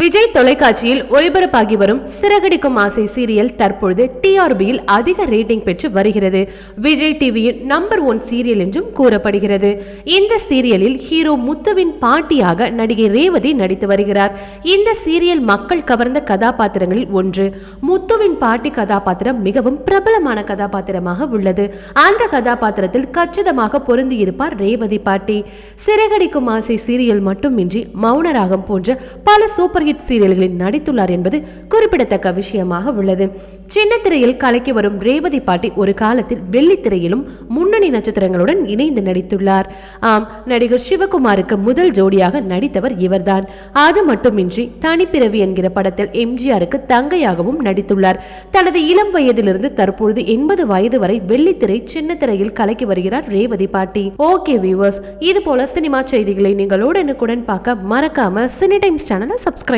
விஜய் தொலைக்காட்சியில் ஒளிபரப்பாகி வரும் சிறகடிக்கும் ஆசை சீரியல் தற்பொழுது டிஆர்பியில் அதிக ரேட்டிங் பெற்று வருகிறது. விஜய் டிவியின் நம்பர் ஒன் சீரியல் என்றும் கூறப்படுகிறது. இந்த சீரியலில் ஹீரோ முத்துவின் பாட்டியாக நடிகை ரேவதி நடித்து வருகிறார். இந்த சீரியல் மக்கள் கவர்ந்த கதாபாத்திரங்களில் ஒன்று. முத்துவின் பாட்டி கதாபாத்திரம் மிகவும் பிரபலமான கதாபாத்திரமாக உள்ளது. அந்த கதாபாத்திரத்தில் கச்சிதமாக பொருந்தியிருப்பார் ரேவதி பாட்டி. சிறகடிக்கும் ஆசை சீரியல் மட்டுமின்றி மௌனராகம் போன்ற பல சூப்பர் ஹிட் சீரியல்களில் நடித்துள்ளார் என்பது குறிப்பிடத்தக்க விஷயமாக உள்ளது. சின்ன திரையில் கலைக்கு வரும் ரேவதி பாட்டி ஒரு காலத்தில் வெள்ளித்திரையிலும் முன்னணி நட்சத்திரங்களுடன் இணைந்து நடித்துள்ளார். ஆம் நடிகர் சிவகுமாருக்கு முதல் ஜோடியாக நடித்தவர் இவர்தான். அது மட்டுமின்றி தனிப்பிறவி என்கிற படத்தில் எம்ஜிஆருக்கு தங்கையாகவும் நடித்துள்ளார். தனது இளம் வயதிலிருந்து தற்பொழுது எண்பது வயது வரை வெள்ளித்திரை சின்ன திரையில் கலக்கி வருகிறார் ரேவதி பாட்டி. ஓகே வியூவர்ஸ் இது போல சினிமா செய்திகளை நீங்கள் உடனுக்குடன் பார்க்க மறக்காம சினி டைம்ஸ் சேனலை சப்ஸ்கிரைப்